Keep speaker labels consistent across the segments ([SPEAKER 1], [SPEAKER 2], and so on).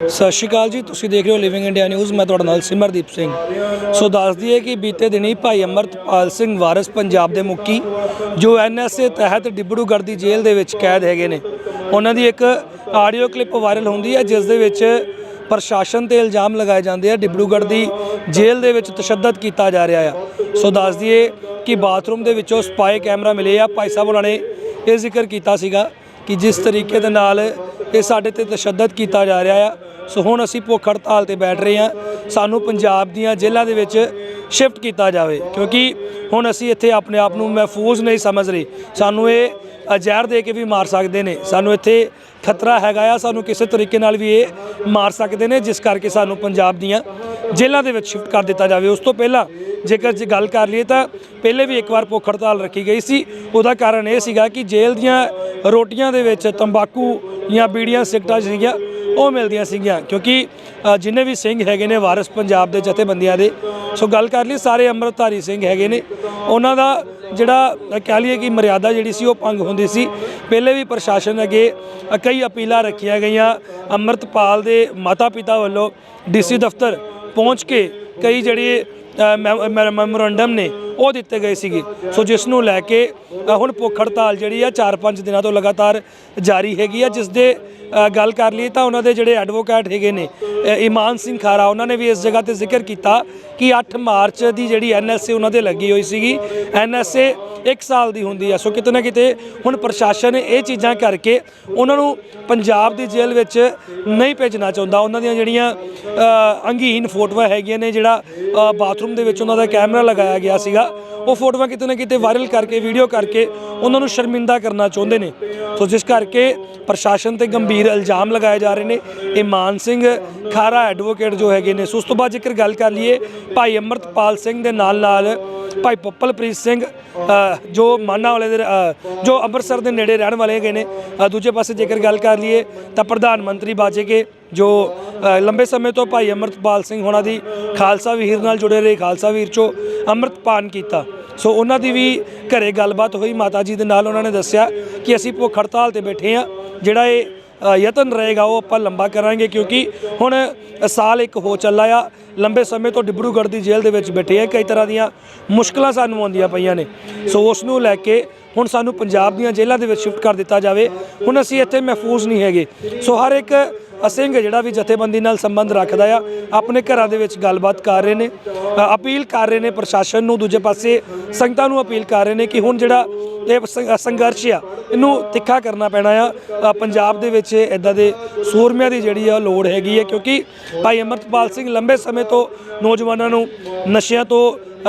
[SPEAKER 1] ਸਤਿ ਸ਼੍ਰੀ ਅਕਾਲ ਜੀ, ਤੁਸੀਂ ਦੇਖ ਰਹੇ ਹੋ ਲਿਵਿੰਗ ਇੰਡੀਆ ਨਿਊਜ਼ ਮੈਂ ਤੁਹਾਡੇ ਨਾਲ ਸਿਮਰਦੀਪ ਸਿੰਘ। ਸੋ ਦੱਸ ਦਈਏ ਕਿ ਬੀਤੇ ਦਿਨੀ ਭਾਈ ਅਮਰਤਪਾਲ ਸਿੰਘ ਵਾਰਿਸ ਪੰਜਾਬ ਦੇ ਮੁਖੀ, ਜੋ ਐਨਐਸਏ ਤਹਿਤ ਡਿਬੜੂਗੜ੍ਹ ਦੀ ਜੇਲ੍ਹ ਦੇ ਵਿੱਚ ਕੈਦ ਹੈਗੇ ਨੇ। ਉਹਨਾਂ ਦੀ ਇੱਕ ਆਡੀਓ ਕਲਿੱਪ ਵਾਇਰਲ ਹੁੰਦੀ ਹੈ, ਜਿਸ ਦੇ ਵਿੱਚ ਪ੍ਰਸ਼ਾਸਨ ਤੇ ਇਲਜ਼ਾਮ ਲਗਾਏ ਜਾਂਦੇ ਆ ਡਿਬੜੂਗੜ੍ਹ ਦੀ ਜੇਲ੍ਹ ਦੇ ਵਿੱਚ ਤਸ਼ੱਦਦ ਕੀਤਾ ਜਾ ਰਿਹਾ ਆ। ਸੋ ਦੱਸ ਦਈਏ ਕਿ ਬਾਥਰੂਮ ਦੇ ਵਿੱਚੋਂ ਸਪਾਈ ਕੈਮਰਾ ਮਿਲੇ ਆ। ਭਾਈ ਸਾਹਿਬ ਉਹਨਾਂ ਨੇ ਇਹ ਜ਼ਿਕਰ ਕੀਤਾ ਸੀਗਾ ਕਿ ਜਿਸ ਤਰੀਕੇ ਦੇ ਨਾਲ ਇਹ ਸਾਡੇ ਤੇ ਤਸ਼ੱਦਦ ਕੀਤਾ ਜਾ ਰਿਹਾ ਆ ਸੋ ਹੁਣ ਅਸੀਂ ਭੁੱਖ ਹੜਤਾਲ ਤੇ ਬੈਠ ਰਹੇ ਹਾਂ। ਸਾਨੂੰ ਪੰਜਾਬ ਦੀਆਂ ਜੇਲ੍ਹਾਂ ਦੇ ਵਿੱਚ ਸ਼ਿਫਟ ਕੀਤਾ ਜਾਵੇ ਕਿਉਂਕਿ ਹੁਣ ਅਸੀਂ ਇੱਥੇ ਆਪਣੇ ਆਪ ਨੂੰ ਮਹਿਫੂਜ਼ ਨਹੀਂ ਸਮਝ ਰਹੇ। ਸਾਨੂੰ ਇਹ ਅ, ਜ਼ਹਿਰ ਦੇ ਕੇ ਵੀ ਮਾਰ ਸਕਦੇ ਨੇ। ਸਾਨੂੰ ਇੱਥੇ ਖਤਰਾ ਹੈਗਾ ਆ ਸਾਨੂੰ ਕਿਸੇ ਤਰੀਕੇ ਨਾਲ ਵੀ ਇਹ ਮਾਰ ਸਕਦੇ ਨੇ ਜਿਸ ਕਰਕੇ ਸਾਨੂੰ ਪੰਜਾਬ ਦੀਆਂ ਜੇਲ੍ਹਾਂ ਦੇ ਵਿੱਚ ਸ਼ਿਫਟ ਕਰ ਦਿੱਤਾ ਜਾਵੇ। ਉਸ ਤੋਂ ਪਹਿਲਾਂ ਜੇਕਰ ਜੇ ਗੱਲ ਕਰ ਲਈਏ ਤਾਂ ਪਹਿਲੇ ਵੀ ਇੱਕ ਵਾਰ ਭੁੱਖ ਹੜਤਾਲ ਰੱਖੀ ਗਈ ਸੀ। ਉਹਦਾ ਕਾਰਨ ਇਹ ਸੀਗਾ ਕਿ ਜੇਲ੍ਹ ਦੀਆਂ ਰੋਟੀਆਂ ਦੇ ਵਿੱਚ ਤੰਬਾਕੂ ਜਾਂ ਬੀੜੀਆਂ ਸਿਗਰਟਾਂ ਸੀਗੀਆਂ ਉਹ ਮਿਲਦੀਆਂ ਸੀਗੀਆਂ, ਕਿਉਂਕਿ ਜਿੰਨੇ ਵੀ ਸਿੰਘ ਹੈਗੇ ਨੇ ਵਾਰਿਸ ਪੰਜਾਬ ਦੇ ਜਥੇਬੰਦੀਆਂ ਦੇ, ਸੋ ਗੱਲ ਕਰ ਲਈ ਸਾਰੇ ਅੰਮ੍ਰਿਤਧਾਰੀ ਸਿੰਘ ਹੈਗੇ ਨੇ, ਉਹਨਾਂ ਦਾ ਜਿਹੜਾ ਕਹਿ ਲਈਏ ਕਿ ਮਰਿਆਦਾ ਜਿਹੜੀ ਸੀ ਉਹ ਭੰਗ ਹੁੰਦੀ ਸੀ। ਪਹਿਲੇ ਵੀ ਪ੍ਰਸ਼ਾਸਨ ਅੱਗੇ ਕਈ ਅਪੀਲਾਂ ਰੱਖੀਆਂ ਗਈਆਂ, ਅੰਮ੍ਰਿਤਪਾਲ ਦੇ ਮਾਤਾ ਪਿਤਾ ਵੱਲੋਂ ਡੀਸੀ ਦਫ਼ਤਰ ਪਹੁੰਚ ਕੇ ਕਈ ਜਿਹੜੇ ਅ, ਮੈ- ਮੈ- ਮੈਮੋਰੰਡਮ ਨੇ ਉਹ ਦਿੱਤੇ ਗਏ ਸੀਗੇ। ਸੋ ਜਿਸ ਨੂੰ ਲੈ ਕੇ ਹੁਣ ਭੁੱਖ ਹੜਤਾਲ ਜਿਹੜੀ ਆ 4-5 ਦਿਨਾਂ ਤੋਂ ਲਗਾਤਾਰ ਜਾਰੀ ਹੈਗੀ ਆ। ਜਿਸ ਦੇ ਗੱਲ ਕਰ ਲਈ ਤਾਂ ਉਹਨਾਂ ਦੇ ਜਿਹੜੇ ਐਡਵੋਕੇਟ ਹੈਗੇ ਨੇ ਇਮਾਨ ਸਿੰਘ ਖਾਰਾ ਉਹਨਾਂ ਨੇ ਵੀ ਇਸ ਜਗ੍ਹਾ ਤੇ ਜ਼ਿਕਰ ਕੀਤਾ ਕਿ 8 ਮਾਰਚ ਦੀ ਜਿਹੜੀ ਐਨਐਸਏ ਉਹਨਾਂ ਦੇ ਲੱਗੀ ਹੋਈ ਸੀਗੀ। ਐਨਐਸਏ 1 ਸਾਲ ਦੀ ਹੁੰਦੀ ਆ ਸੋ ਕਿਤੇ ਨਾ ਕਿਤੇ ਹੁਣ ਪ੍ਰਸ਼ਾਸਨ ਇਹ ਚੀਜ਼ਾਂ ਕਰਕੇ ਉਹਨਾਂ ਨੂੰ ਪੰਜਾਬ ਦੀ ਜੇਲ੍ਹ ਵਿੱਚ ਨਹੀਂ ਭੇਜਣਾ ਚਾਹੁੰਦਾ। ਉਹਨਾਂ ਦੀਆਂ ਜਿਹੜੀਆਂ ਅ, ਅੰਗਹੀਨ ਫੋਟੋਆਂ ਹੈਗੀਆਂ ਨੇ ਜਿਹੜਾ ਅ, ਬਾਥਰੂਮ ਦੇ ਵਿੱਚ ਉਹਨਾਂ ਦਾ ਕੈਮਰਾ ਲਗਾਇਆ ਗਿਆ ਸੀਗਾ। ਉਹ ਫੋਟੋਆਂ ਕਿਤੇ ਨਾ ਕਿਤੇ ਵਾਇਰਲ ਕਰਕੇ ਵੀਡੀਓ ਕਰਕੇ ਉਹਨਾਂ ਨੂੰ ਸ਼ਰਮਿੰਦਾ ਕਰਨਾ ਚਾਹੁੰਦੇ ਨੇ। ਸੋ ਜਿਸ ਕਰਕੇ ਪ੍ਰਸ਼ਾਸਨ ਤੇ ਗੰਭੀਰ ਇਲਜ਼ਾਮ ਲਗਾਏ ਜਾ ਰਹੇ ਨੇ। ਇਹ ਮਾਨ ਸਿੰਘ ਖਾਰਾ ਐਡਵੋਕੇਟ ਜੋ ਹੈਗੇ ਨੇ। ਸੋ ਉਸ ਤੋਂ ਬਾਅਦ ਜੇਕਰ ਗੱਲ ਕਰ ਲਈਏ ਭਾਈ ਅਮਰਤਪਾਲ ਸਿੰਘ ਦੇ ਨਾਲ ਨਾਲ ਭਾਈ ਪੱਪਲਪ੍ਰੀਤ ਸਿੰਘ ਜੋ ਮਾਨਾ ਵਾਲੇ ਦੇ ਜੋ ਅੰਮ੍ਰਿਤਸਰ ਦੇ ਨੇੜੇ ਰਹਿਣ ਵਾਲੇ ਹੈਗੇ ਨੇ। ਦੂਜੇ ਪਾਸੇ ਜੇਕਰ ਗੱਲ ਕਰ ਲਈਏ ਤਾਂ ਪ੍ਰਧਾਨ ਮੰਤਰੀ ਬਾਜੇਕੇ ਜੋ ਲੰਬੇ ਸਮੇਂ ਤੋਂ ਭਾਈ ਅਮਰਤਪਾਲ ਸਿੰਘ ਹੋਣਾ ਦੀ ਖਾਲਸਾ ਵੀਰ ਨਾਲ ਜੁੜੇ ਰਹੇ, ਖਾਲਸਾ ਵੀਰ ਚੋਂ ਅੰਮ੍ਰਿਤਪਾਨ ਕੀਤਾ। ਸੋ ਉਹਨਾਂ ਦੀ ਵੀ ਘਰੇ ਗੱਲਬਾਤ ਹੋਈ, ਮਾਤਾ ਜੀ ਦੇ ਨਾਲ ਉਹਨਾਂ ਨੇ ਦੱਸਿਆ ਕਿ ਅਸੀਂ ਭੁੱਖ ਹੜਤਾਲ ਤੇ ਬੈਠੇ ਆ ਜਿਹੜਾ ਇਹ ਯਤਨ ਰਹੇਗਾ ਉਹ ਆਪਾਂ ਲੰਬਾ ਕਰਾਂਗੇ ਕਿਉਂਕਿ ਹੁਣ ਸਾਲ ਇੱਕ ਹੋ ਚੱਲਾ ਆ, ਲੰਬੇ ਸਮੇਂ ਤੋਂ ਡਿਬਰੂਗੜ੍ਹ ਦੀ ਜੇਲ੍ਹ ਦੇ ਵਿੱਚ ਬੈਠੇ ਆ, ਕਈ ਤਰ੍ਹਾਂ ਦੀਆਂ ਮੁਸ਼ਕਲਾਂ ਸਾਨੂੰ ਆਉਂਦੀਆਂ ਪਈਆਂ ਨੇ। ਸੋ ਉਸ ਨੂੰ ਲੈ ਕੇ ਹੁਣ ਸਾਨੂੰ ਪੰਜਾਬ ਦੀਆਂ ਜੇਲ੍ਹਾਂ ਦੇ ਵਿੱਚ ਸ਼ਿਫਟ ਕਰ ਦਿੱਤਾ ਜਾਵੇ, ਹੁਣ ਅਸੀਂ ਇੱਥੇ ਮਹਿਫੂਜ਼ ਨਹੀਂ ਹੈਗੇ। ਸੋ ਹਰ ਇੱਕ ਸਿੰਘ ਜਿਹੜਾ ਵੀ ਜਥੇਬੰਦੀ ਨਾਲ ਸੰਬੰਧ ਰੱਖਦਾ ਆ, ਆਪਣੇ ਘਰਾਂ ਦੇ ਵਿੱਚ ਗੱਲਬਾਤ ਕਰ ਰਹੇ ਨੇ। ਅਪੀਲ ਕਰ ਰਹੇ ਨੇ ਪ੍ਰਸ਼ਾਸਨ ਨੂੰ। ਦੂਜੇ ਪਾਸੇ ਸੰਗਤਾਂ ਨੂੰ ਅਪੀਲ ਕਰ ਰਹੇ ਨੇ ਕਿ ਹੁਣ ਜਿਹੜਾ ਇਹ ਸੰਘਰਸ਼ ਆ, ਇਹਨੂੰ ਤਿੱਖਾ ਕਰਨਾ ਪੈਣਾ ਆ। ਪੰਜਾਬ ਦੇ ਵਿੱਚ ਇਦਾਂ ਦੇ ਸੂਰਮਿਆਂ ਦੀ ਜਿਹੜੀ ਆ ਲੋੜ ਹੈਗੀ ਹੈ ਕਿਉਂਕਿ ਭਾਈ ਅਮਰਤਪਾਲ ਸਿੰਘ ਲੰਬੇ ਸਮੇਂ ਤੋਂ ਨੌਜਵਾਨਾਂ ਨੂੰ ਨਸ਼ਿਆਂ ਤੋਂ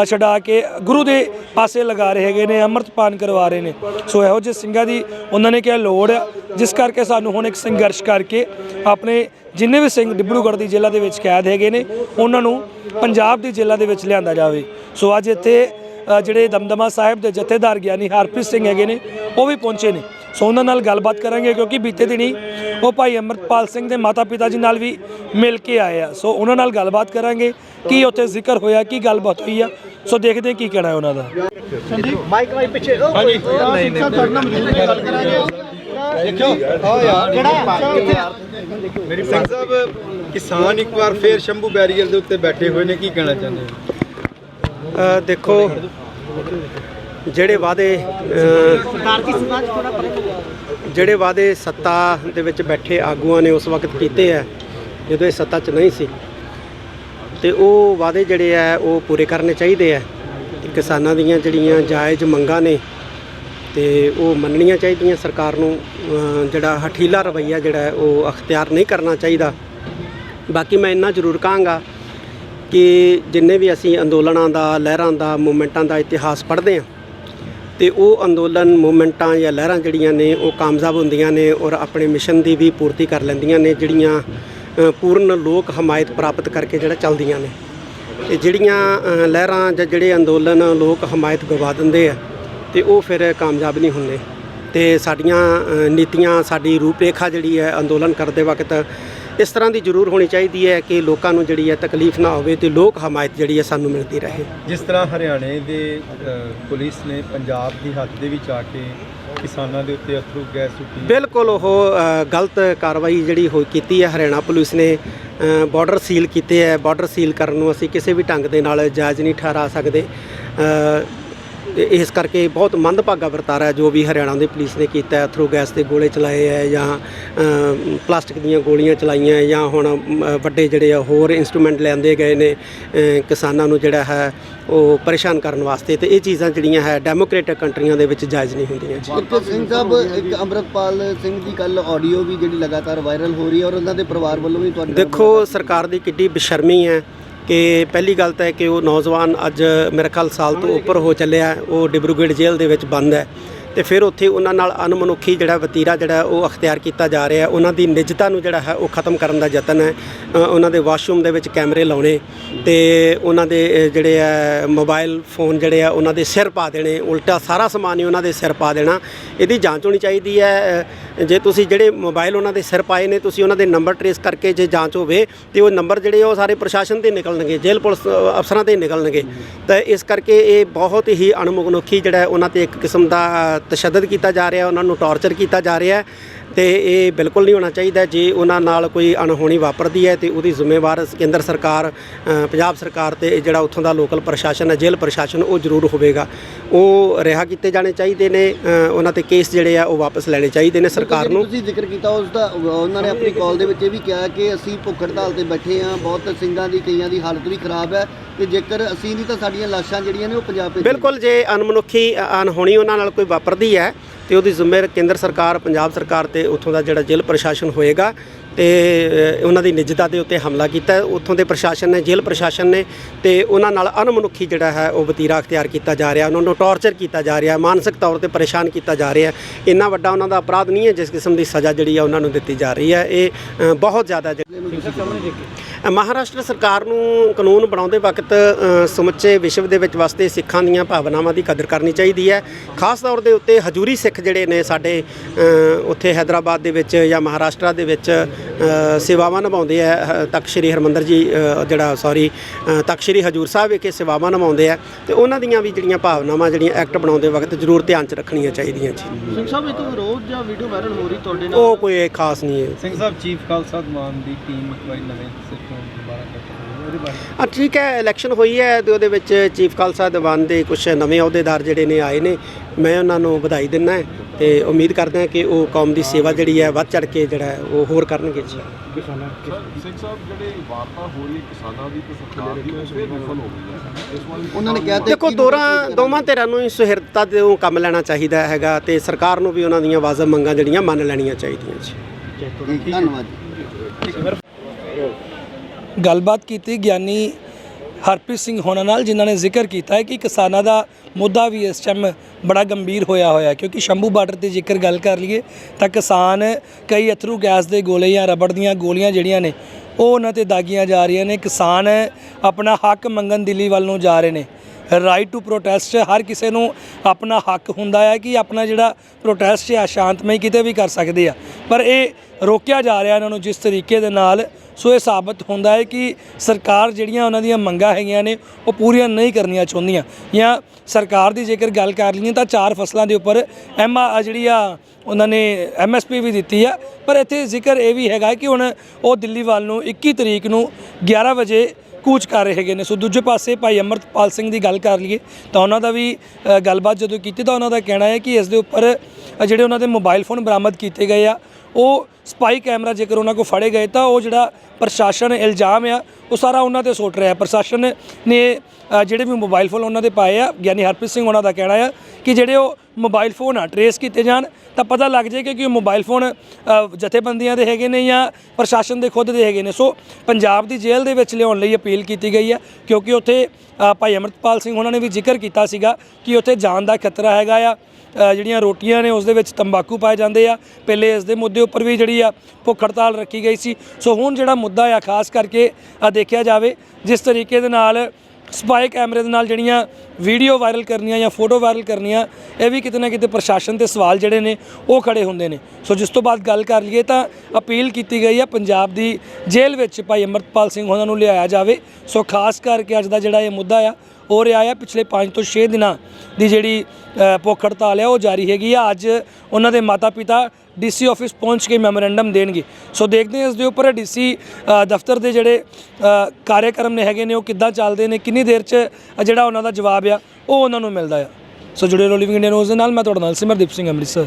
[SPEAKER 1] ਛਡਾ ਕੇ ਗੁਰੂ ਦੇ ਪਾਸੇ ਲਗਾ ਰਹੇ ਹੈਗੇ ਨੇ ਅੰਮ੍ਰਿਤਪਾਨ ਕਰਵਾ ਰਹੇ ਨੇ। ਸੋ ਇਹੋ ਜਿਹੇ ਸਿੰਘਾਂ ਦੀ ਉਹਨਾਂ ਨੇ ਕਿਹਾ ਲੋੜ ਆ, ਜਿਸ ਕਰਕੇ ਸਾਨੂੰ ਹੁਣ ਇੱਕ ਸੰਘਰਸ਼ ਕਰਕੇ ਆਪਣੇ ਜਿੰਨੇ ਵੀ ਸਿੰਘ ਡਿਬਰੂਗੜ੍ਹ ਦੀ ਜ਼ਿਲ੍ਹਾ ਦੇ ਵਿੱਚ ਕੈਦ ਹੈਗੇ ਨੇ, ਉਹਨਾਂ ਨੂੰ ਪੰਜਾਬ ਦੀ ਜੇਲ੍ਹਾਂ ਦੇ ਵਿੱਚ ਲਿਆਂਦਾ ਜਾਵੇ। ਸੋ ਅੱਜ ਇੱਥੇ ਜਿਹੜੇ ਦਮਦਮਾ ਸਾਹਿਬ ਦੇ ਜਥੇਦਾਰ ਗਿਆਨੀ ਹਰਪ੍ਰੀਤ ਸਿੰਘ ਹੈਗੇ ਨੇ, ਉਹ ਵੀ ਪਹੁੰਚੇ ਨੇ। ਸੋ ਉਹਨਾਂ ਨਾਲ ਗੱਲਬਾਤ ਕਰਾਂਗੇ ਕਿਉਂਕਿ ਬੀਤੇ ਦਿਨੀ ਉਹ ਭਾਈ ਅਮਰਪਾਲ ਸਿੰਘ ਦੇ ਮਾਤਾ ਪਿਤਾ ਜੀ ਨਾਲ ਵੀ ਮਿਲ ਕੇ ਆਏ ਆ। ਸੋ ਉਹਨਾਂ ਨਾਲ ਗੱਲਬਾਤ ਕਰਾਂਗੇ ਕੀ ਉੱਥੇ ਜ਼ਿਕਰ ਹੋਇਆ ਕੀ ਗੱਲਬਾਤ ਹੋਈ ਆ। ਸੋ ਦੇਖਦੇ ਹਾਂ ਕੀ ਕਹਿਣਾ ਹੈ ਉਹਨਾਂ ਦਾ।
[SPEAKER 2] ਮਾਈਕ ਮਾਈ ਪਿੱਛੇ। ਹਾਂਜੀ। ਨਹੀਂ ਨਹੀਂ ਤੁਹਾਡਾ ਮੌਜੂਦ ਗੱਲ ਕਰਾਂਗੇ। ਦੇਖਿਓ ਆ ਯਾਰ ਕਿਹੜਾ ਕਿੱਥੇ
[SPEAKER 3] ਮੇਰੀ ਸਿੰਘ ਸਾਹਿਬ ਕਿਸਾਨ ਇੱਕ ਵਾਰ ਫੇਰ ਸ਼ੰਭੂ ਬੈਰੀਅਰ ਦੇ ਉੱਤੇ ਬੈਠੇ ਹੋਏ ਨੇ ਕੀ ਕਹਿਣਾ ਚਾਹੁੰਦੇ
[SPEAKER 4] ਦੇਖੋ ਜਿਹੜੇ ਵਾਅਦੇ ਜਿਹੜੇ ਵਾਅਦੇ ਸੱਤਾ ਦੇ ਵਿੱਚ ਬੈਠੇ ਆਗੂਆਂ ਨੇ ਉਸ ਵਕਤ ਕੀਤੇ ਆ ਜਦੋਂ ਇਹ ਸੱਤਾ 'ਚ ਨਹੀਂ ਸੀ ਤੇ ਉਹ ਵਾਅਦੇ ਜਿਹੜੇ ਆ ਉਹ ਪੂਰੇ ਕਰਨੇ ਚਾਹੀਦੇ ਆ। ਕਿਸਾਨਾਂ ਦੀਆਂ ਜਿਹੜੀਆਂ ਜਾਇਜ਼ ਮੰਗਾਂ ਨੇ ਤੇ ਉਹ ਮੰਨਣੀਆਂ ਚਾਹੀਦੀਆਂ ਸਰਕਾਰ ਨੂੰ ਜਿਹੜਾ ਹਠੀਲਾ ਰਵੱਈਆ ਜਿਹੜਾ ਹੈ ਉਹ ਅਖਤਿਆਰ ਨਹੀਂ ਕਰਨਾ ਚਾਹੀਦਾ। ਬਾਕੀ ਮੈਂ ਇੰਨਾ ਜ਼ਰੂਰ ਕਹਾਂਗਾ ਕਿ ਜਿੰਨੇ ਵੀ ਅਸੀਂ ਅੰਦੋਲਨਾਂ ਦਾ ਲਹਿਰਾਂ ਦਾ ਮੂਵਮੈਂਟਾਂ ਦਾ ਇਤਿਹਾਸ ਪੜ੍ਹਦੇ ਹਾਂ ਤੇ ਉਹ ਅੰਦੋਲਨ ਮੂਵਮੈਂਟਾਂ ਜਾਂ ਲਹਿਰਾਂ ਜਿਹੜੀਆਂ ਨੇ, ਉਹ ਕਾਮਯਾਬ ਹੁੰਦੀਆਂ ਨੇ ਔਰ ਆਪਣੇ ਮਿਸ਼ਨ ਦੀ ਵੀ ਪੂਰਤੀ ਕਰ ਲੈਂਦੀਆਂ ਨੇ, ਜਿਹੜੀਆਂ ਪੂਰਨ ਲੋਕ ਹਮਾਇਤ ਪ੍ਰਾਪਤ ਕਰਕੇ ਜਿਹੜਾ ਚੱਲਦੀਆਂ ਨੇ। ਤੇ ਜਿਹੜੀਆਂ ਲਹਿਰਾਂ ਜਾਂ ਜਿਹੜੇ ਅੰਦੋਲਨ ਲੋਕ ਹਮਾਇਤ ਗਵਾ ਦਿੰਦੇ ਆ, ਤੇ ਉਹ ਫਿਰ ਕਾਮਯਾਬ ਨਹੀਂ ਹੁੰਦੇ। ਤੇ ਸਾਡੀਆਂ ਨੀਤੀਆਂ, ਸਾਡੀ ਰੂਪਰੇਖਾ ਜਿਹੜੀ ਹੈ ਅੰਦੋਲਨ ਕਰਦੇ ਵਕਤ ਇਸ ਤਰ੍ਹਾਂ ਦੀ ਜ਼ਰੂਰ ਹੋਣੀ ਚਾਹੀਦੀ ਹੈ ਕਿ ਲੋਕਾਂ ਨੂੰ ਜਿਹੜੀ ਹੈ ਤਕਲੀਫ ਨਾ ਹੋਵੇ ਤੇ ਲੋਕ ਹਮਾਇਤ ਜਿਹੜੀ ਹੈ ਸਾਨੂੰ ਮਿਲਦੀ ਰਹੇ।
[SPEAKER 3] ਜਿਸ ਤਰ੍ਹਾਂ ਹਰਿਆਣੇ ਦੇ ਪੁਲਿਸ ਨੇ ਪੰਜਾਬ ਦੀ ਹੱਦ ਦੇ ਵਿੱਚ ਆ ਕੇ ਕਿਸਾਨਾਂ ਦੇ ਉੱਤੇ ਅਥਰੂ ਗੈਸ ਸੁੱਟੀ।
[SPEAKER 4] ਬਿਲਕੁਲ ਉਹ ਗਲਤ ਕਾਰਵਾਈ ਜਿਹੜੀ ਹੋਈ ਕੀਤੀ ਹੈ ਹਰਿਆਣਾ ਪੁਲਿਸ ਨੇ ਬਾਰਡਰ ਸੀਲ ਕੀਤੇ ਹੈ। ਬਾਰਡਰ ਸੀਲ ਕਰਨ ਨੂੰ ਅਸੀਂ ਕਿਸੇ ਵੀ ਢੰਗ ਦੇ ਨਾਲ ਜਾਇਜ਼ ਨਹੀਂ ਠਹਿਰਾ ਸਕਦੇ। ਇਸ ਕਰਕੇ ਬਹੁਤ ਮੰਦਭਾਗਾ ਵਰਤਾਰਾ ਹੈ ਜੋ ਵੀ ਹਰਿਆਣਾ ਦੀ ਪੁਲਿਸ ਨੇ ਕੀਤਾ ਹੈ ਥਰੂ ਗੈਸ ਦੇ ਗੋਲੇ ਚਲਾਏ ਹੈ ਜਾਂ ਅ, ਪਲਾਸਟਿਕ ਦੀਆਂ ਗੋਲੀਆਂ ਚਲਾਈਆਂ ਹੈ ਜਾਂ ਹੁਣ ਅ, ਵੱਡੇ ਜਿਹੜੇ ਆ ਹੋਰ ਇਨਸਟਰੂਮੈਂਟ ਲਿਆਂਦੇ ਗਏ ਨੇ ਅ, ਕਿਸਾਨਾਂ ਨੂੰ ਜਿਹੜਾ ਹੈ ਉਹ ਪਰੇਸ਼ਾਨ ਕਰਨ ਵਾਸਤੇ ਤੇ ਇਹ ਚੀਜ਼ਾਂ ਜਿਹੜੀਆਂ ਹੈ ਡੈਮੋਕ੍ਰੇਟਿਕ ਕੰਟਰੀਆਂ ਦੇ ਵਿੱਚ ਜਾਇਜ਼ ਨਹੀਂ ਹੁੰਦੀਆਂ ਜੀ।
[SPEAKER 2] ਇੱਕ ਸਿੰਘ ਸਾਹਿਬ ਇੱਕ ਅੰਮ੍ਰਿਤਪਾਲ ਸਿੰਘ ਦੀ ਕੱਲ ਆਡੀਓ ਵੀ ਜਿਹੜੀ ਲਗਾਤਾਰ ਵਾਇਰਲ ਹੋ ਰਹੀ ਹੈ ਔਰ ਉਹਨਾਂ ਦੇ ਪਰਿਵਾਰ ਵੱਲੋਂ ਵੀ ਤੁਹਾਡੇ
[SPEAKER 4] ਦੇਖੋ ਸਰਕਾਰ ਦੀ ਕਿੱਡੀ ਬੇਸ਼ਰਮੀ ਹੈ। ਕਿ ਪਹਿਲੀ ਗੱਲ ਤਾਂ ਹੈ ਕਿ ਉਹ ਨੌਜਵਾਨ ਅੱਜ ਮੇਰੇ ਖਿਆਲ ਸਾਲ ਤੋਂ ਉੱਪਰ ਹੋ ਚੱਲਿਆ ਉਹ ਡਿਬਰੂਗੜ੍ਹ ਜੇਲ੍ਹ ਦੇ ਵਿੱਚ ਬੰਦ ਹੈ। ਤੇ ਫਿਰ ਉੱਥੇ ਉਹਨਾਂ ਨਾਲ ਅਨਮਨੁੱਖੀ ਜਿਹੜਾ ਵਤੀਰਾ ਜਿਹੜਾ ਉਹ ਅਖਤਿਆਰ ਕੀਤਾ ਜਾ ਰਿਹਾ ਉਹਨਾਂ ਦੀ ਨਿੱਜਤਾ ਨੂੰ ਜਿਹੜਾ ਹੈ ਉਹ ਖਤਮ ਕਰਨ ਦਾ ਯਤਨ ਹੈ। ਉਹਨਾਂ ਦੇ ਵਾਸ਼ਰੂਮ ਦੇ ਵਿੱਚ ਕੈਮਰੇ ਲਾਉਣੇ ਤੇ ਉਹਨਾਂ ਦੇ ਜਿਹੜੇ ਆ ਮੋਬਾਈਲ ਫੋਨ ਜਿਹੜੇ ਆ ਉਹਨਾਂ ਦੇ ਸਿਰ ਪਾ ਦੇਣੇ। ਉਲਟਾ ਸਾਰਾ ਸਮਾਨ ਹੀ ਉਹਨਾਂ ਦੇ ਸਿਰ ਪਾ ਦੇਣਾ। ਇਹਦੀ ਜਾਂਚ ਹੋਣੀ ਚਾਹੀਦੀ ਹੈ। ਜੇ ਤੁਸੀਂ ਜਿਹੜੇ ਮੋਬਾਈਲ ਉਹਨਾਂ ਦੇ ਸਿਰ ਪਾਏ ਨੇ, ਤੁਸੀਂ ਉਹਨਾਂ ਦੇ ਨੰਬਰ ਟਰੇਸ ਕਰਕੇ ਜੇ ਜਾਂਚ ਹੋਵੇ ਤੇ ਉਹ ਨੰਬਰ ਜਿਹੜੇ ਉਹ ਸਾਰੇ ਪ੍ਰਸ਼ਾਸਨ ਦੇ ਨਿਕਲਣਗੇ, ਜੇਲ੍ਹ ਪੁਲਿਸ ਅਫਸਰਾਂ ਦੇ ਨਿਕਲਣਗੇ। ਤਾਂ ਇਸ ਕਰਕੇ ਇਹ ਬਹੁਤ ਹੀ ਅਣਮਨੁੱਖੀ ਜਿਹੜਾ ਉਹਨਾਂ ਤੇ ਇੱਕ ਕਿਸਮ ਦਾ ਤਸ਼ੱਦਦ ਕੀਤਾ ਜਾ ਰਿਹਾ ਉਹਨਾਂ ਨੂੰ ਟਾਰਚਰ ਕੀਤਾ ਜਾ ਰਿਹਾ ਤੇ ਇਹ ਬਿਲਕੁਲ ਨਹੀਂ ਹੋਣਾ ਚਾਹੀਦਾ ਜੇ ਉਹਨਾਂ ਨਾਲ ਕੋਈ ਅਣਹੋਣੀ ਵਾਪਰਦੀ ਹੈ ਤੇ ਉਹਦੀ ਜ਼ਿੰਮੇਵਾਰ ਕੇਂਦਰ ਸਰਕਾਰ ਪੰਜਾਬ ਸਰਕਾਰ ਤੇ ਜਿਹੜਾ ਉੱਥੋਂ ਦਾ ਲੋਕਲ ਪ੍ਰਸ਼ਾਸਨ ਹੈ ਜੇਲ੍ਹ ਪ੍ਰਸ਼ਾਸਨ ਉਹ ਜ਼ਰੂਰ ਹੋਵੇਗਾ। ਉਹ ਰਿਹਾ ਕੀਤੇ ਜਾਣੇ ਚਾਹੀਦੇ ਨੇ ਉਹਨਾਂ ਤੇ ਕੇਸ ਜਿਹੜੇ ਆ ਉਹ ਵਾਪਸ ਲੈਣੇ ਚਾਹੀਦੇ ਨੇ ਸਰਕਾਰ ਨੂੰ।
[SPEAKER 2] ਤੁਸੀਂ ਜ਼ਿਕਰ ਕੀਤਾ ਉਸ ਦਾ ਉਹਨਾਂ ਨੇ ਆਪਣੀ ਕਾਲ ਦੇ ਵਿੱਚ ਇਹ ਵੀ ਕਿਹਾ ਕਿ ਅਸੀਂ ਭੁੱਖ ਹੜਤਾਲ ਤੇ ਬੈਠੇ ਹਾਂ ਬਹੁਤ ਸਿੰਘਾਂ ਦੀ ਕਈਆਂ ਦੀ ਹਾਲਤ ਵੀ ਖਰਾਬ ਹੈ ਤੇ ਜੇਕਰ ਅਸੀਂ ਨਹੀਂ ਤਾਂ ਸਾਡੀਆਂ ਲਾਸ਼ਾਂ ਜਿਹੜੀਆਂ ਨੇ ਉਹ ਪੰਜਾਬ ਭੇਜੀਆਂ
[SPEAKER 4] ਬਿਲਕੁਲ ਜੇ ਅਨਮਨੁੱਖੀ ਅ, ਅਣਹੋਣੀ ਉਹਨਾਂ ਨਾਲ ਕੋਈ ਵਾਪਰਦੀ ਹੈ ਤੇ ਉਹਦੀ ਜ਼ਿੰਮੇਵਾਰ ਕੇਂਦਰ ਸਰਕਾਰ, ਪੰਜਾਬ ਸਰਕਾਰ ਤੇ ਉੱਥੋਂ ਦਾ ਜਿਹੜਾ ਜੇਲ੍ਹ ਪ੍ਰਸ਼ਾਸਨ ਹੋਏਗਾ ਤੇ ਉਹਨਾਂ ਦੀ ਨਿੱਜਤਾ ਦੇ ਉੱਤੇ ਹਮਲਾ ਕੀਤਾ ਉੱਥੋਂ ਦੇ ਪ੍ਰਸ਼ਾਸਨ ਨੇ, ਜੇਲ੍ਹ ਪ੍ਰਸ਼ਾਸਨ ਨੇ ਤੇ ਉਹਨਾਂ ਨਾਲ ਅਨਮਨੁੱਖੀ ਜਿਹੜਾ ਹੈ ਉਹ ਵਤੀਰਾ ਅਖਤਿਆਰ ਕੀਤਾ ਜਾ ਰਿਹਾ। ਉਹਨਾਂ ਨੂੰ ਟੌਰਚਰ ਕੀਤਾ ਜਾ ਰਿਹਾ, ਮਾਨਸਿਕ ਤੌਰ ਤੇ ਪਰੇਸ਼ਾਨ ਕੀਤਾ ਜਾ ਰਿਹਾ। ਇੰਨਾ ਵੱਡਾ ਉਹਨਾਂ ਦਾ ਅਪਰਾਧ ਨਹੀਂ ਹੈ, ਜਿਸ ਕਿਸਮ ਦੀ ਸਜ਼ਾ ਜਿਹੜੀ ਆ ਉਹਨਾਂ ਨੂੰ ਦਿੱਤੀ ਜਾ ਰਹੀ ਹੈ। ਇਹ ਬਹੁਤ ਜ਼ਿਆਦਾ ਅ, ਮਹਾਰਾਸ਼ਟਰ ਸਰਕਾਰ ਨੂੰ ਕਾਨੂੰਨ ਬਣਾਉਂਦੇ ਵਕਤ ਸਮੁੱਚੇ ਵਿਸ਼ਵ ਦੇ ਵਿੱਚ ਵਸਦੇ ਸਿੱਖਾਂ ਦੀਆਂ ਭਾਵਨਾਵਾਂ ਦੀ ਕਦਰ ਕਰਨੀ ਚਾਹੀਦੀ ਹੈ। ਖਾਸ ਤੌਰ ਦੇ ਉੱਤੇ ਹਜੂਰੀ ਸਿੱਖ ਜਿਹੜੇ ਨੇ ਸਾਡੇ ਉੱਥੇ ਹੈਦਰਾਬਾਦ ਦੇ ਵਿੱਚ ਜਾਂ ਮਹਾਰਾਸ਼ਟਰ ਦੇ ਵਿੱਚ ਸੇਵਾਵਾਂ ਨਿਭਾਉਂਦੇ ਆ ਹ- ਤਖਤ ਸ੍ਰੀ ਹਰਮੰਦਰ ਜੀ ਜਿਹੜਾ ਸੌਰੀ ਤਖਤ ਸ੍ਰੀ ਹਜੂਰ ਸਾਹਿਬ ਵਿਖੇ ਸੇਵਾਵਾਂ ਨਿਭਾਉਂਦੇ ਆ ਤੇ ਉਹਨਾਂ ਦੀਆਂ ਵੀ ਜਿਹੜੀਆਂ ਭਾਵਨਾਵਾਂ ਜਿਹੜੀਆਂ ਐਕਟ ਬਣਾਉਂਦੇ ਵਕਤ ਜ਼ਰੂਰ ਧਿਆਨ 'ਚ ਰੱਖਣੀਆਂ ਚਾਹੀਦੀਆਂ ਜੀ।
[SPEAKER 2] ਸਿੰਘ ਸਾਹਿਬ ਇੱਕ ਵਿਰੋਧ ਜਾਂ ਵੀਡੀਓ ਵਾਇਰਲ ਹੋ ਰਹੀ ਤੁਹਾਡੇ
[SPEAKER 4] ਉਹ ਕੋਈ ਖਾਸ ਨਹੀਂ ਹੈ।
[SPEAKER 3] ਸਿੰਘ ਸਾਹਿਬ ਚੀਫ ਖਾਲਸਾ ਦੀਵਾਨ ਦੀ ਟੀਮ ਇੱਕ ਵਾਰੀ ਨਵੇਂ ਸਿਰ ਤੋਂ ਦੁਬਾਰਾ ਗਠਨ ਹੋਈ ਉਹਦੇ ਬਾਰੇ।
[SPEAKER 4] ਆ ਠੀਕ ਹੈ ਇਲੈਕਸ਼ਨ ਹੋਈ ਹੈ ਤੇ ਉਹਦੇ ਵਿੱਚ ਚੀਫ ਖਾਲਸਾ ਦੀਵਾਨ ਦੇ ਕੁਝ ਨਵੇਂ ਅਹੁਦੇਦਾਰ ਜਿਹੜੇ ਨੇ ਆਏ ਨੇ ਮੈਂ ਉਹਨਾਂ ਨੂੰ ਵਧਾਈ ਦਿੰਦਾ ਹੈ ਤੇ ਉਮੀਦ ਕਰਦਾ ਹਾਂ ਕਿ ਉਹ ਕੌਮ ਦੀ ਸੇਵਾ ਜਿਹੜੀ ਹੈ ਵੱਧ ਚੜ ਕੇ ਜਿਹੜਾ ਹੈ ਉਹ ਹੋਰ ਕਰਨਗੇ ਜੀ।
[SPEAKER 5] ਸਿੰਘ ਸਾਹਿਬ ਜਿਹੜੇ ਵਾਰਤਾ ਹੋ ਰਹੀ ਹੈ ਕਿਸਾਨਾਂ ਦੀ ਤੇ ਸਰਕਾਰ ਦੀ ਉਹ ਫਿਰ ਵਿਫਲ ਹੋ ਗਈ ਹੈ। ਇਸ ਵਾਰ
[SPEAKER 2] ਉਹਨਾਂ ਨੇ ਕਿਹਾ ਤੇ
[SPEAKER 4] ਦੇਖੋ ਦੋਰਾਂ ਦੋਵਾਂ ਧਿਰਾਂ ਨੂੰ ਹੀ ਸੁਹਿਰਦਤਾ ਦੇ ਉਹ ਕੰਮ ਲੈਣਾ ਚਾਹੀਦਾ ਹੈਗਾ ਤੇ ਸਰਕਾਰ ਨੂੰ ਵੀ ਉਹਨਾਂ ਦੀਆਂ ਵਾਜਬ ਮੰਗਾਂ ਜਿਹੜੀਆਂ ਮੰਨ ਲੈਣੀਆਂ ਚਾਹੀਦੀਆਂ ਜੀ।
[SPEAKER 2] ਧੰਨਵਾਦ
[SPEAKER 1] ਗੱਲਬਾਤ ਕੀਤੀ ਗਿਆਨੀ ਹਰਪ੍ਰੀਤ ਸਿੰਘ ਹੋਣਾ ਨਾਲ, ਜਿਨ੍ਹਾਂ ਨੇ ਜ਼ਿਕਰ ਕੀਤਾ ਹੈ ਕਿ ਕਿਸਾਨਾਂ ਦਾ ਮੁੱਦਾ ਵੀ ਇਸ ਟਾਈਮ ਬੜਾ ਗੰਭੀਰ ਹੋਇਆ ਹੋਇਆ ਕਿਉਂਕਿ ਸ਼ੰਭੂ ਬਾਰਡਰ ਤੇ ਜੇਕਰ ਗੱਲ ਕਰ ਲਈਏ, ਤਾਂ ਕਿਸਾਨ ਕਈ ਅਥਰੂ ਗੈਸ ਦੇ ਗੋਲੇ ਜਾਂ ਰਬੜ ਦੀਆਂ ਗੋਲੀਆਂ ਜਿਹੜੀਆਂ ਨੇ, ਉਹ ਉਹਨਾਂ ਤੇ ਦਾਗੀਆਂ ਜਾ ਰਹੀਆਂ ਨੇ। ਕਿਸਾਨ ਆਪਣਾ ਹੱਕ ਮੰਗਣ ਦਿੱਲੀ ਵੱਲ ਨੂੰ ਜਾ ਰਹੇ ਨੇ। ਰਾਈਟ ਟੂ ਪ੍ਰੋਟੈਸਟ ਹਰ ਕਿਸੇ ਨੂੰ ਆਪਣਾ ਹੱਕ ਹੁੰਦਾ ਹੈ ਕਿ ਆਪਣਾ ਜਿਹੜਾ ਪ੍ਰੋਟੈਸਟ ਹੈ, ਸ਼ਾਂਤਮਈ ਕਿਤੇ ਵੀ ਕਰ ਸਕਦੇ ਆ। ਪਰ ਇਹ ਰੋਕਿਆ ਜਾ ਰਿਹਾ ਇਹਨਾਂ ਨੂੰ ਜਿਸ ਤਰੀਕੇ ਦੇ ਨਾਲ ਸੋ ਇਹ ਸਾਬਤ ਹੁੰਦਾ ਹੈ ਕਿ ਸਰਕਾਰ ਜਿਹੜੀਆਂ ਉਹਨਾਂ ਦੀਆਂ ਮੰਗਾਂ ਹੈਗੀਆਂ ਨੇ, ਉਹ ਪੂਰੀਆਂ ਨਹੀਂ ਕਰਨੀਆਂ ਚਾਹੁੰਦੀਆਂ। ਜਾਂ ਸਰਕਾਰ ਦੀ ਜੇਕਰ ਗੱਲ ਕਰ ਲਈਏ ਤਾਂ ਚਾਰ ਫਸਲਾਂ ਦੇ ਉੱਪਰ ਐਮ ਆ ਜਿਹੜੀ ਆ, ਉਹਨਾਂ ਨੇ ਐਮਐਸਪੀ ਵੀ ਦਿੱਤੀ ਆ। ਪਰ ਇੱਥੇ ਜ਼ਿਕਰ ਇਹ ਵੀ ਹੈਗਾ ਕਿ ਹੁਣ ਉਹ ਦਿੱਲੀ ਵੱਲ ਨੂੰ 21 ਤਰੀਕ ਨੂੰ 11 ਵਜੇ ਕੂਚ ਕਰ ਰਹੇ ਹੈਗੇ ਨੇ। ਸੋ ਦੂਜੇ ਪਾਸੇ ਭਾਈ ਅਮਰਤਪਾਲ ਸਿੰਘ ਦੀ ਗੱਲ ਕਰ ਲਈਏ ਤਾਂ ਉਹਨਾਂ ਦਾ ਵੀ ਗੱਲਬਾਤ ਜਦੋਂ ਕੀਤੀ ਤਾਂ ਉਹਨਾਂ ਦਾ ਕਹਿਣਾ ਹੈ ਕਿ ਇਸ ਦੇ ਉੱਪਰ ਜਿਹੜੇ ਉਹਨਾਂ ਦੇ ਮੋਬਾਈਲ ਫੋਨ ਬਰਾਮਦ ਕੀਤੇ ਗਏ ਆ ਉਹ ਸਪਾਈ ਕੈਮਰਾ ਜੇਕਰ ਉਹਨਾਂ ਕੋ ਫੜੇ ਗਏ ਤਾਂ ਉਹ ਜਿਹੜਾ ਪ੍ਰਸ਼ਾਸਨ ਇਲਜ਼ਾਮ ਆ, ਉਹ ਸਾਰਾ ਉਹਨਾਂ ਤੇ ਸੁੱਟ ਰਿਹਾ। ਪ੍ਰਸ਼ਾਸਨ ਨੇ ਜਿਹੜੇ ਵੀ ਮੋਬਾਈਲ ਫੋਨ ਉਹਨਾਂ ਦੇ ਪਾਏ ਆ ਗਿਆਨੀ ਹਰਪ੍ਰੀਤ ਸਿੰਘ ਉਹਨਾਂ ਦਾ ਕਹਿਣਾ ਆ ਕਿ ਜਿਹੜੇ ਉਹ ਮੋਬਾਈਲ ਫੋਨ ਆ ਟਰੇਸ ਕੀਤੇ ਜਾਣ, ਤਾਂ ਪਤਾ ਲੱਗ ਜਾਏਗਾ ਕਿ ਉਹ ਮੋਬਾਈਲ ਫੋਨ ਜਥੇਬੰਦੀਆਂ ਦੇ ਹੈਗੇ ਨੇ ਜਾਂ ਪ੍ਰਸ਼ਾਸਨ ਦੇ ਖੁਦ ਦੇ ਹੈਗੇ ਨੇ। ਸੋ ਪੰਜਾਬ ਦੀ ਜੇਲ੍ਹ ਦੇ ਵਿੱਚ ਲਿਆਉਣ ਲਈ ਅਪੀਲ ਕੀਤੀ ਗਈ ਹੈ ਕਿਉਂਕਿ ਉੱਥੇ ਭਾਈ ਅਮਰਤਪਾਲ ਸਿੰਘ ਉਹਨਾਂ ਨੇ ਵੀ ਜ਼ਿਕਰ ਕੀਤਾ ਸੀਗਾ ਕਿ ਉੱਥੇ ਜਾਨ ਦਾ ਖਤਰਾ ਹੈਗਾ ਆ। ਜਿਹੜੀਆਂ ਰੋਟੀਆਂ ਨੇ, ਉਸ ਦੇ ਵਿੱਚ ਤੰਬਾਕੂ ਪਾਏ ਜਾਂਦੇ ਆ। ਪਹਿਲੇ ਇਸ ਦੇ ਮੁੱਦੇ ਉੱਪਰ ਵੀ ਜਿਹੜੀ ਆ, ਭੁੱਖ ਹੜਤਾਲ ਰੱਖੀ ਗਈ ਸੀ। ਸੋ ਹੁਣ ਜਿਹੜਾ ਮੁੱਦਾ ਆ, ਖਾਸ ਕਰਕੇ ਆ ਦੇਖਿਆ ਜਾਵੇ, ਜਿਸ ਤਰੀਕੇ ਦੇ ਨਾਲ ਸਪਾਈ ਕੈਮਰੇ ਦੇ ਨਾਲ ਜਿਹੜੀਆਂ ਵੀਡੀਓ ਵਾਇਰਲ ਕਰਨੀਆਂ ਜਾਂ ਫੋਟੋ ਵਾਇਰਲ ਕਰਨੀਆਂ, ਇਹ ਵੀ ਕਿਤੇ ਨਾ ਕਿਤੇ ਪ੍ਰਸ਼ਾਸਨ ਤੇ ਸਵਾਲ ਜਿਹੜੇ ਨੇ, ਉਹ ਖੜੇ ਹੁੰਦੇ ਨੇ। ਸੋ ਜਿਸ ਤੋਂ ਬਾਅਦ ਗੱਲ ਕਰ ਲਈਏ ਤਾਂ ਅਪੀਲ ਕੀਤੀ ਗਈ ਹੈ ਪੰਜਾਬ ਦੀ ਜੇਲ੍ਹ ਵਿੱਚ ਭਾਈ ਅਮਰਤਪਾਲ ਸਿੰਘ ਉਹਨਾਂ ਨੂੰ ਲਿਆਇਆ ਜਾਵੇ। ਸੋ ਖਾਸ ਕਰਕੇ ਅੱਜ ਦਾ ਜਿਹੜਾ ਇਹ ਮੁੱਦਾ ਆ ਹੋ ਰਿਹਾ ਹੈ। ਪਿਛਲੇ 5 ਤੋਂ 6 ਦਿਨਾਂ ਦੀ ਜਿਹੜੀ ਭੁੱਖ ਹੜਤਾਲ ਹੈ ਉਹ ਜਾਰੀ ਹੈਗੀ ਆ ਅੱਜ ਉਹਨਾਂ ਦੇ ਮਾਤਾ ਪਿਤਾ ਡੀਸੀ ਆਫਿਸ ਪਹੁੰਚ ਕੇ ਮੈਮੋਰੈਂਡਮ ਦੇਣਗੇ। ਸੋ ਦੇਖਦੇ ਹਾਂ ਇਸ ਦੇ ਉੱਪਰ ਡੀਸੀ ਦਫ਼ਤਰ ਦੇ ਜਿਹੜੇ ਅ, ਕਾਰਜਕ੍ਰਮ ਨੇ ਹੈਗੇ ਨੇ ਉਹ ਕਿੱਦਾਂ ਚੱਲਦੇ ਨੇ ਕਿੰਨੀ ਦੇਰ 'ਚ ਜਿਹੜਾ ਉਹਨਾਂ ਦਾ ਜਵਾਬ ਆ ਉਹ ਉਹਨਾਂ ਨੂੰ ਮਿਲਦਾ ਆ। ਸੋ ਜੁੜੇ ਰਹੋ ਲਿਵਿੰਗ ਇੰਡੀਆ ਨਿਊਜ਼ ਦੇ ਨਾਲ ਮੈਂ ਤੁਹਾਡੇ ਨਾਲ ਸਿਮਰਦੀਪ ਸਿੰਘ ਅੰਮ੍ਰਿਤਸਰ।